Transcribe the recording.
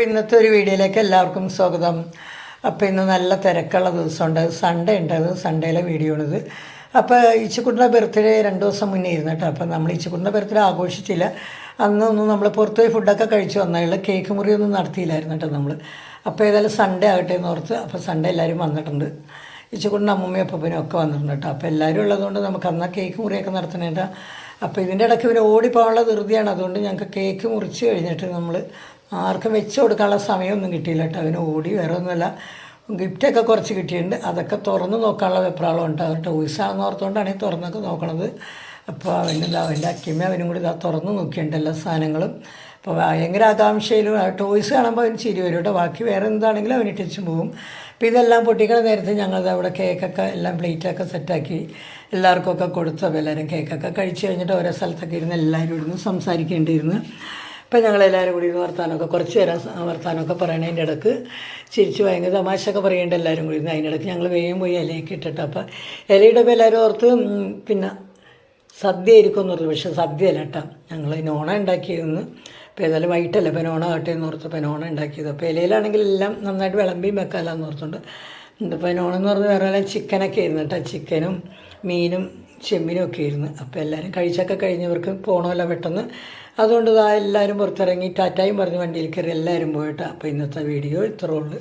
അപ്പോൾ ഇന്നത്തെ ഒരു വീഡിയോയിലേക്ക് എല്ലാവർക്കും സ്വാഗതം. അപ്പോൾ ഇന്ന് നല്ല തിരക്കുള്ള ദിവസമുണ്ട്. സൺഡേ ഉണ്ട്. അത് സൺഡേയിലെ വീഡിയോ ആണിത്. അപ്പോൾ ഇച്ചിക്കുട്ടിന്റെ ബർത്ത്ഡേ രണ്ട് ദിവസം മുന്നേ ഇരുന്നു കേട്ടോ. അപ്പോൾ നമ്മൾ ഇച്ചിക്കുട്ടിന്റെ ബർത്ത്ഡേ ആഘോഷിച്ചില്ല. അന്നൊന്നും നമ്മൾ പുറത്തുപോയി ഫുഡൊക്കെ കഴിച്ചു വന്നുള്ള കേക്ക് മുറിയൊന്നും നടത്തിയില്ലായിരുന്നു കേട്ടോ നമ്മൾ. അപ്പോൾ ഏതായാലും സൺഡേ ആകട്ടെ എന്ന് ഓർത്ത് അപ്പോൾ സൺഡേ എല്ലാവരും വന്നിട്ടുണ്ട്. ഇച്ചിക്കുട്ടിന്റെ അമ്മൂമ്മയും അപ്പനും ഒക്കെ വന്നിട്ടുണ്ട് കേട്ടോ. അപ്പോൾ എല്ലാവരും ഉള്ളതുകൊണ്ട് നമുക്ക് അന്നാ കേക്ക് മുറിയൊക്കെ നടത്തണേണ്ട അപ്പോൾ ഇതിന്റെ ഇടയ്ക്ക് ഇവർ ഓടിപ്പോകാനുള്ള ധൃതിയാണ്. അതുകൊണ്ട് ഞങ്ങൾക്ക് കേക്ക് മുറിച്ച് കഴിഞ്ഞിട്ട് നമ്മൾ ആർക്കും വെച്ച് കൊടുക്കാനുള്ള സമയമൊന്നും കിട്ടിയില്ല കേട്ടോ. അവന് ഓടി വേറെ ഒന്നുമല്ല. ഗിഫ്റ്റൊക്കെ കുറച്ച് കിട്ടിയിട്ടുണ്ട്. അതൊക്കെ തുറന്ന് നോക്കാനുള്ള വെപ്രാളം ഉണ്ട് അവരുടെ ടോയ്സാണെന്ന് ഓർത്തുകൊണ്ടാണ് ഈ തുറന്നൊക്കെ നോക്കണത്. അപ്പോൾ അവന്റെ അവന്റെ അക്കിമ്മ അവനും കൂടി ഇതാ തുറന്ന് നോക്കിയിട്ടുണ്ട് എല്ലാ സാധനങ്ങളും. അപ്പോൾ ഭയങ്കര ആകാംക്ഷയിലും ടോയ്സ് കാണുമ്പോൾ അവന് ചിരി വരും കേട്ടോ ബാക്കി വേറെ എന്താണെങ്കിലും അവന് ഇട്ടിച്ച് പോകും അപ്പോൾ ഇതെല്ലാം പൊട്ടിക്കണ നേരത്തെ ഞങ്ങൾ അവിടെ കേക്കൊക്കെ എല്ലാം പ്ലേറ്റൊക്കെ സെറ്റാക്കി എല്ലാവർക്കൊക്കെ കൊടുത്തു. അപ്പോൾ എല്ലാവരും കേക്കൊക്കെ കഴിച്ച് കഴിഞ്ഞിട്ട് ഓരോ സ്ഥലത്തൊക്കെ ഇരുന്ന് എല്ലാവരും ഇരുന്ന് സംസാരിക്കേണ്ടിയിരുന്നു. ഇപ്പം ഞങ്ങളെല്ലാവരും കൂടി ഇരുന്ന് വർത്താനമൊക്കെ കുറച്ച് നേരം വർത്താനമൊക്കെ പറയണതിന്റെ ഇടയ്ക്ക് ചിരിച്ച് ഭയങ്കര തമാശയൊക്കെ പറയേണ്ട എല്ലാവരും കൂടി ഇരുന്ന് അതിന്റെ ഇടയ്ക്ക് ഞങ്ങൾ വേഗം പോയി ഇലയൊക്കെ ഇട്ടിട്ട്. അപ്പം ഇലയുടെ ഇപ്പോൾ എല്ലാവരും ഓർത്ത് പിന്നെ സദ്യ ആയിരിക്കും എന്ന് പറഞ്ഞു. പക്ഷേ സദ്യ അല്ല കേട്ടോ ഞങ്ങൾ നോണ ഉണ്ടാക്കിയിരുന്നു അപ്പോൾ ഏതായാലും വൈകിട്ടല്ലേ പെനോണ ആട്ടെ എന്ന് ഓർത്ത് പെനോണ ഉണ്ടാക്കിയത്. അപ്പോൾ ഇലയിലാണെങ്കിൽ എല്ലാം നന്നായിട്ട് വിളമ്പിയും വെക്കാമല്ലോ എന്ന് ഓർത്തുകൊണ്ട് പെനോണ എന്ന് പറഞ്ഞ് വേറെ ചിക്കനൊക്കെ ആയിരുന്നു കേട്ടോ. ചിക്കനും മീനും ചെമ്മീനും ഒക്കെ ആയിരുന്നു. അപ്പോൾ എല്ലാവരും കഴിച്ചൊക്കെ കഴിഞ്ഞവർക്ക് പോകണമല്ലോ പെട്ടെന്ന്. അതുകൊണ്ട് ഇതാ എല്ലാവരും പുറത്തിറങ്ങി ടാറ്റായും പറഞ്ഞ് വണ്ടിയിൽ കയറി എല്ലാവരും പോയിട്ട് അപ്പോൾ ഇന്നത്തെ വീഡിയോ ഇത്രേ ഉള്ളൂ.